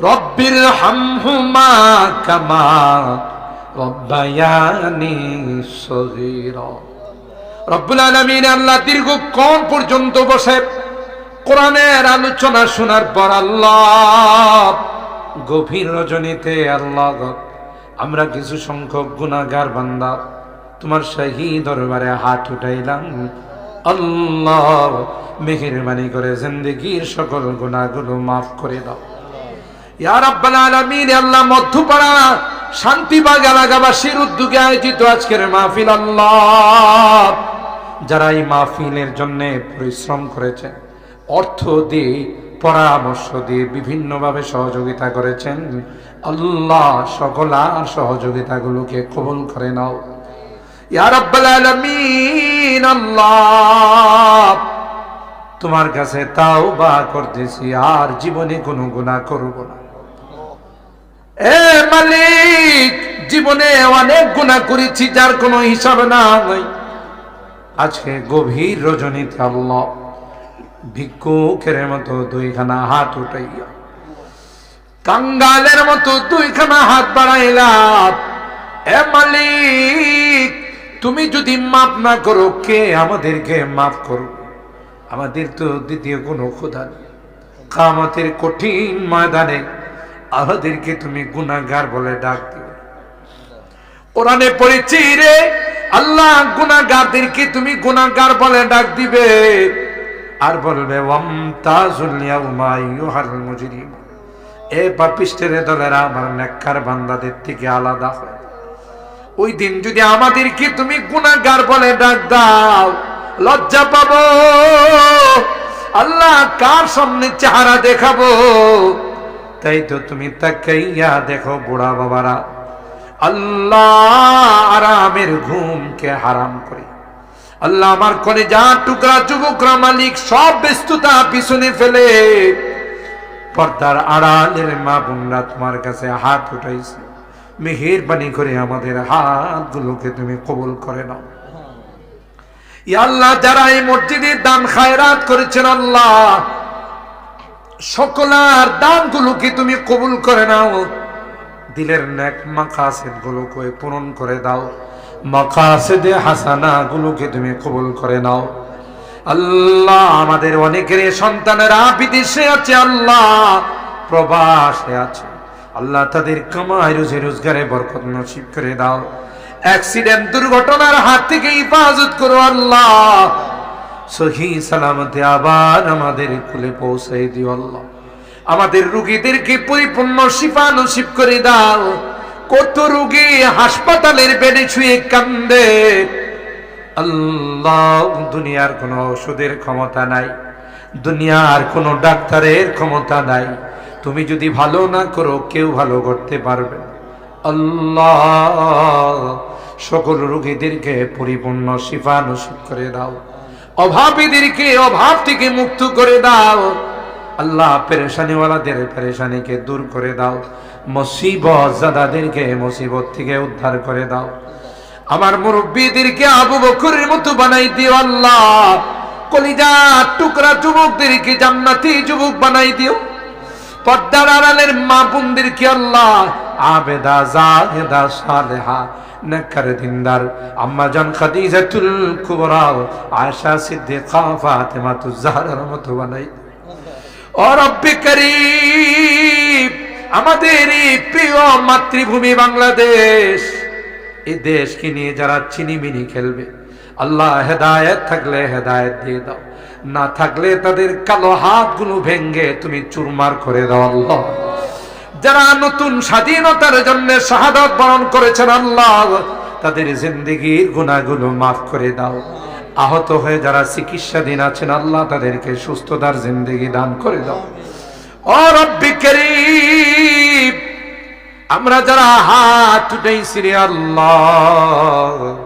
রব্বির হামহুমা কামা রব্বায়ানি সহির রব্বুল আলামিন আল্লাহ কম পর্যন্ত বসে কোরআনের আলোচনা শোনার পর আল্লাহ গভীর রজনীতে, আল্লাহ আমরা কিছু সংখ্যক গুণাগার বান্দা, তোমার শাহী দরবারে হাত উঠাইলাম। আল্লাহ মেহেরবানি করে জিন্দগির সকল গুণাগুলো মাফ করে দাও। আল্লাহ, মধ্যপাড়া, শান্তিবাগ এলাকাবাসীর উদ্যোগে আয়োজিত আজকের আল্লাহ। পরিশ্রম অর্থ দিয়ে, পরামর্শ দিয়ে বিভিন্নভাবে সহযোগিতা করেছেন, আল্লাহ সকল সহযোগিতাগুলোকে কবুল করে নাও। আল্লাহ, তোমার কাছে তাও বা করতেছি, আর জীবনে কোনো গুণা করব না। এ মালিক, জীবনে অনেক গুণা করেছি, যার কোনো হিসাব নাই। আজকে গভীর রজনীতে আল্লাহ ভিক্ষুকের মতো দুইখানা হাত উঠাইয়া, কাঙ্গালের মতো দুইখানা হাত বাড়াইলাম এ মালিক, তুমি যদি মাফ না করো, কে আমাদেরকে মাফ করো আমাদের তো দ্বিতীয় কোনো খোদা নেই। কামতের কঠিন ময়দানে আমাদেরকে তুমি গুনাগার বলে ডাক দিও। কোরআনে পড়েছি রে, আল্লাহ গুনাগারদেরকে তুমি গুনাগার বলে ডাক দিবে। আর বলবে এ পাপিষ্টের দলেরা আমার নেককার বান্দাদের থেকে আলাদা হয়। ওই দিন যদি আমাদেরকে তুমি গুনাগার বলে ডাক দাও, লজ্জা পাবো। আল্লাহ কার সামনে চেহারা দেখাবো? তাই তো তুমি তাকাইয়া দেখো বুড়া বাবারা। আল্লাহ আরামের ঘুমকে হারাম করে। আল্লাহ আমার করে যা টুকরা, যুবকরা, মালিক সব ব্যস্ততা পিছনে ফেলে পর্দার আড়ালের মা বোনরা তোমার কাছে হাত উঠাইছে। মেহেরবানি করে আমাদের হাতগুলোকে তুমি কবুল করে নাও। আল্লাহ, যারা এই মসজিদে দান খায়রাত করেছেন, আল্লাহ সকলার দানগুলোকে তুমি কবুল করে নাও? দিলের নেক মাকাসেদ গুলোকে পূরণ করে দাও। মাকাসেদে হাসানা গুলোকে তুমি কবুল করে নাও। আল্লাহ আমাদের অনেকের সন্তানেরা বিদেশে আছে, আল্লাহ প্রবাসে আছে। আল্লাহ তাদের কামাই, রুজি, রোজগারে বরকত নসিব করে দাও। অ্যাক্সিডেন্ট, দুর্ঘটনার হাত থেকে হিফাজত করো, আল্লাহ। সহি সালামতে আবার আমাদের কুলে পৌঁছাই দিও আল্লাহ। আমাদের রুগীদেরকে পরিপূর্ণ শিফা নসিব করে দাও। কত রুগী হাসপাতালের বেডে ছুঁয়ে কান্দে। আল্লাহ, দুনিয়ার কোনো ওষুধের ক্ষমতা নাই। দুনিয়ার কোনো ডাক্তারের ক্ষমতা নাই। তুমি যদি ভালো না করো, কেউ ভালো করতে পারবে আল্লাহ, সকল রোগীদেরকে পরিপূর্ণ শিফা নসিব করে দাও। অভাবীদেরকে অভাব থেকে মুক্ত করে দাও। আল্লাহ পেরেশানিওয়ালাদের পেরেশানিকে দূর করে দাও। মুসিবত জাদাদেরকে মুসিবত থেকে উদ্ধার করে দাও। আমার মুরব্বীদেরকে আবু বকরের মতো বানাই দিও আল্লাহ। কলিজা টুকরা যুবকদেরকে জান্নাতি যুবক বানাই দিও। পর্দার আড়ালের মা বোনদেরকে আল্লাহ? আবেদা, জাহেদা, সালেহা নেকর দিনদার। আম্মা জান খাদিজাতুল কুবরা, আয়েশা সিদ্দিকা ফাতেমাতু জাহরার মতো বানাই ও রব্বি করিম, আমাদের এই প্রিয় মাতৃভূমি বাংলাদেশ এই দেশকে নিয়ে যারা চিনিমিনি খেলবে। আল্লাহ হেদায়েত থাকলে হেদায়েত দিয়ে দাও। না থাকলে তাদের কালো হাতগুলো ভেঙ্গে তুমি চুরমার করে দাও আল্লাহ। যারা নতুন স্বাধীনতার জন্য শাহাদত বরণ করেছেন আল্লাহ, তাদের জিন্দগির গুণাগুলো মাফ করে দাও। আহত হয়ে যারা চিকিৎসাধীন আছেন আল্লাহ, তাদেরকে সুস্থতার জিন্দগি দান করে দাও। আমরা যারা হাত উঠেছি আল্লাহ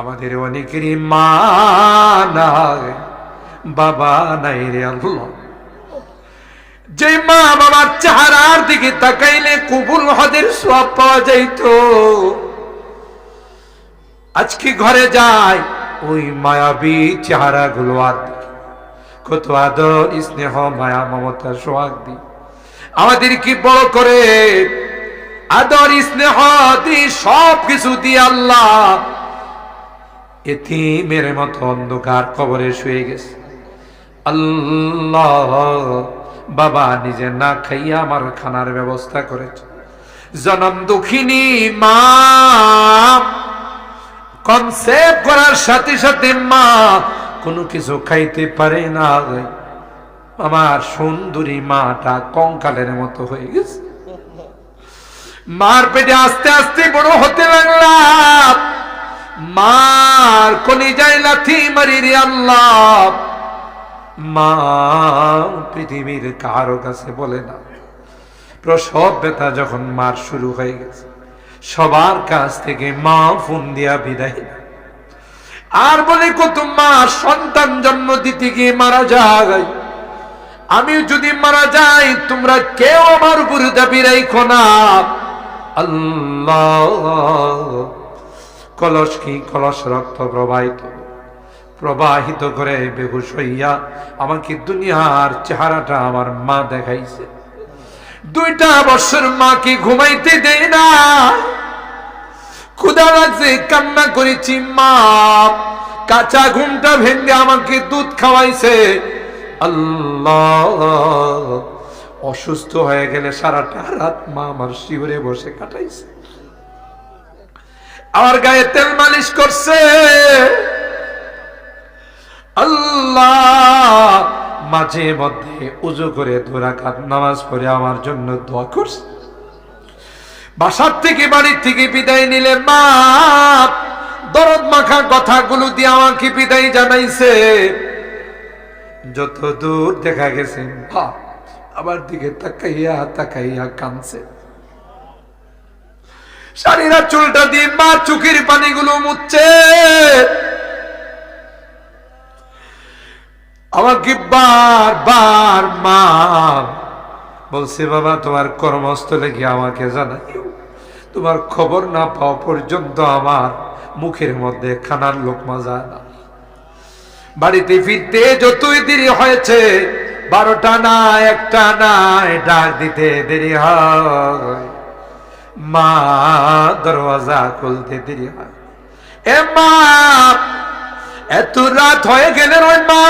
আমাদের অনেকেরই মা নাই, বাবা নাই রে আল্লাহ। যে মা বাবার চেহারার দিকে তাকাইলে কবুল হদের সব পাওয়া যাইত। আজকে ঘরে যায় ওই মায়াবী চেহারা গুলো আর। কত আদর, স্নেহ, মায়া, মমতা সোহাগ দি আমাদের কি বড় করে আদর, স্নেহ দি সব কিছু দিয়ে আল্লাহ এতিমের মতো অন্ধকার কবরে শুয়ে গেছে। আল্লাহ বাবা নিজে না খাইয়া আমার খানার ব্যবস্থা করেছে। জনম দুঃখিনী মা কনসেপ্ট করার সাথে সাথে মা কোনো কিছু খাইতে পারে না আমার সুন্দরী মাটা কঙ্কালের মতো হয়ে গেছে। মার পেটে আস্তে আস্তে বড় হতে লাগলাম। মার কলিজায় লাথি মারি রে আল্লাহ। মা পৃথিবীর কারও কাছে বলে না। প্রসব ব্যথা যখন মার শুরু হয়ে গেছে, সবার কাছ থেকে মা ফোন দিয়া বিদায় আর বলে কত মা, সন্তান জন্ম দিতে গিয়ে মারা যায়। আমি যদি মারা যাই, তোমরা কেউ আমার উপরে দাবি রাইখো না। আল্লাহ। কলস কি? কলস রক্ত প্রবাহিত। প্রবাহিত করে বেহুশ হইয়া আমাকে দুনিয়ার চেহারাটা আমার মা দেখাইছে? দুইটা বছর মাকে ঘুমাইতে দেয় না? ক্ষুদা লাগছে, কান্না করেছি, মা। কাঁচা ঘুমটা ভেঙে আমাকে দুধ খাওয়াইছে। আল্লাহ, অসুস্থ হয়ে গেলে সারাটা রাত মা আমার শিবরে বসে কাটাইছে। আমার গায়ে তেল মালিশ করছে। আল্লাহ মাঝে মধ্যে উজু করে দুরাকাত নামাজ পড়ে আমার জন্য দোয়া করছে। বাসার থেকে বাড়ির থেকে বিদায় নিলে মা দরদ মাখা কথাগুলো দিয়ে আমাকে বিদায় জানাইছে। যত দূর দেখা গেছে আমার দিকে তাকাইয়া তাকাইয়া কানছে শাড়িরা চুলটা দিয়ে মা চোখের পানিগুলো মুচ্ছে আমাকে বার বার মা বলছে, বাবা, তোমার কর্মস্থলে গিয়ে আমাকে জানাইও। তোমার খবর না পাওয়া পর্যন্ত আমার মুখের মধ্যে খানার লোকমা যায় না। বাড়িতে ফিরতে যতই দেরি হয়েছে, বারোটা না, একটা নাই ডাক দিতে দেরি হয়। মা দরওয়াজা খুলতে দেরি হয় এ মা, এত রাত হয়ে গেলে ওই মা,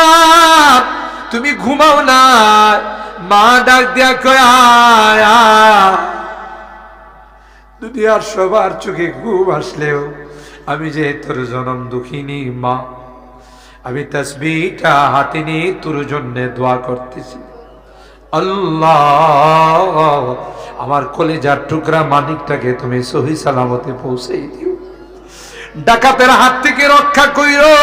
তুমি ঘুমাও না, মা ডাক দিয়া কয়। দুনিয়ার সবার চোখে ঘুম আসলেও আমি যে তোর জনম দুঃখিনী মা, আমি তসবিটা হাতে নিয়ে তোর জন্য দোয়া করতেছি আল্লাহ আমার কলেজার টুকরা মানিকটাকে তুমি সহি সালামতে পৌঁছে দিও। ডাকাতের হাত থেকে রক্ষা কইরো।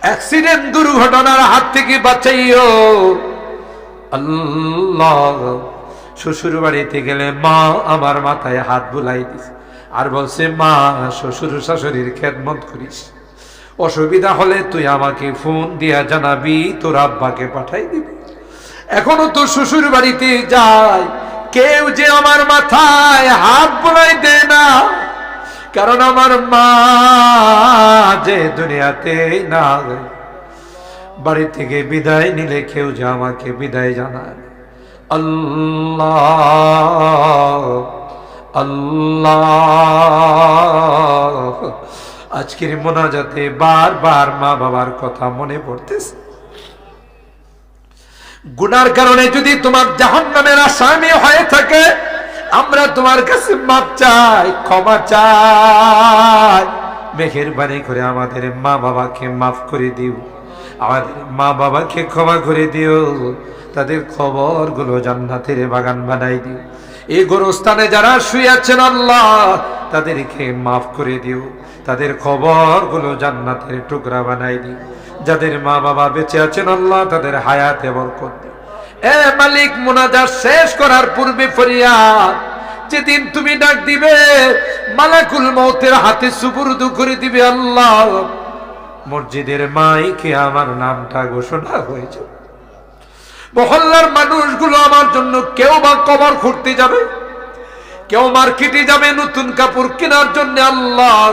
অ্যাক্সিডেন্ট দুর্ঘটনার হাত থেকে বাঁচাইও। আল্লাহ শ্বশুর বাড়িতে গেলে মা আমার মাথায় হাত বুলাই দিস আর বলছে, মা, শ্বশুর শাশুড়ির খেদমত করিস। অসুবিধা হলে তুই আমাকে ফোন দিয়া জানাবি, তোর আব্বাকে পাঠাই দিবি। এখনও তো শ্বশুর বাড়িতে যায়। কেউ যে আমার মাথায় হাত বুলাই দেয় না, কারণ আমার মা যে দুনিয়াতে না বাড়ি থেকে বিদায় নিলে কেউ যে আমাকে বিদায় জানায় আল্লাহ আল্লাহ। আজকের মোনাজাতে বারবার মা বাবার কথা মনে পড়তেছে। গুনার কারণে যদি তোমার জাহান নামের আসামি হয়ে থাকে, আমরা তোমার কাছে মাপ চাই, ক্ষমা চাই। মেহেরবানি করে আমাদের মা বাবাকে মাফ করে দিও। আমাদের মা বাবাকে ক্ষমা করে দিও। তাদের খবরগুলো জান্নাতের বাগান বানাই দিও। এই গোরস্থানে যারা শুয়ে আছেন আল্লাহ, তাদেরকে মাফ করে দিও। তাদের খবরগুলো জান্নাতের টুকরা বানাই দিও। যাদের মা বাবা বেঁচে আছেন আল্লাহ তাদের হায়াতে দিও এ মালিক মোনাজার শেষ করার পূর্বে ফরিয়াদ, যেদিন তুমি ডাক দিবে, মালাকুল মৌতের হাতে সুপুর্দু করে দিবে আল্লাহ। মসজিদের মাইকে আমার নামটা ঘোষণা হয়েছে। মহল্লার মানুষগুলো আমার জন্য কেউ বা কবর খুঁড়তে যাবে, কেউ মার্কেটে যাবে নতুন কাপড় কেনার জন্য আল্লাহ।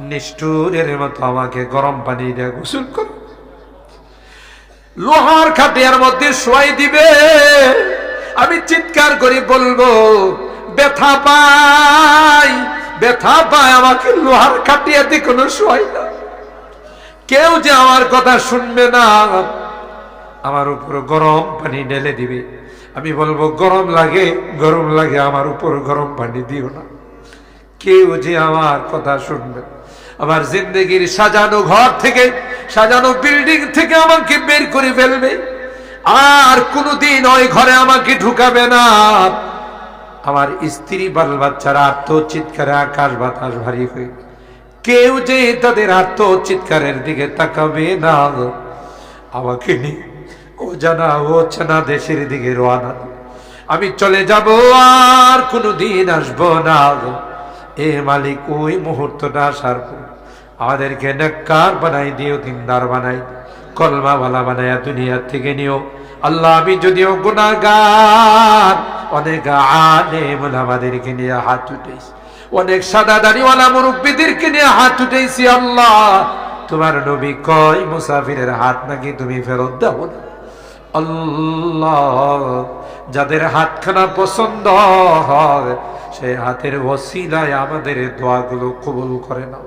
নিষ্ঠুরের মতো আমাকে গরম পানি দিয়ে গোসল কর। লোহার খাটিয়ার মধ্যে শোয়াই দিবে। আমি চিৎকার করে বলব, ব্যথা পাই ব্যথা পায়, আমাকে লোহার খাটিয়াতে কোনো শোয়াই না। কেউ যে আমার কথা শুনবে না, আমার উপর গরম পানি ঢেলে দিবে। আমি বলব, গরম লাগে গরম লাগে, আমার উপর গরম পানি দিও না। কেউ যে আমার কথা শুনবে না। আমার জিন্দগির সাজানো ঘর থেকে, সাজানো বিল্ডিং থেকে আমাকে বের করে ফেলবে। আর কোনোদিন ওই ঘরে আমাকে ঢুকাবে না। আমার স্ত্রী বাল বাচ্চারা আত্মচিৎকারে আকাশ বাতাস ভারী হয়ে কেউ যে তাদের আত্মচিৎকারের দিকে তাকাবে না। আমাকে নিয়ে, ও জানা, ও চেনা দেশের দিকে রোয়ানা আমি চলে যাব, আর কোনোদিন আসব না। এ মালিক, ওই মুহূর্তটা আসার পর আমাদেরকে নেককার বানাই দিও, দিনদার বানাই। কলমাওয়ালা বানাইয়া দুনিয়ার থেকে নিও। আল্লাহ, আমি যদিও গুণাগার অনেক আলেম আমাদেরকে নিয়ে হাত উঠেছি অনেক সাদা দাড়িওয়ালা মুরব্বীদেরকে নিয়ে হাত উঠেছি আল্লাহ। তোমার নবী কয়, মুসাফিরের হাত নাকি তুমি ফেরত দাও না? আল্লাহ, যাদের হাতখানা পছন্দ হয়, সেই হাতের ওসিলায় আমাদের দোয়াগুলো কবুল করে নাও।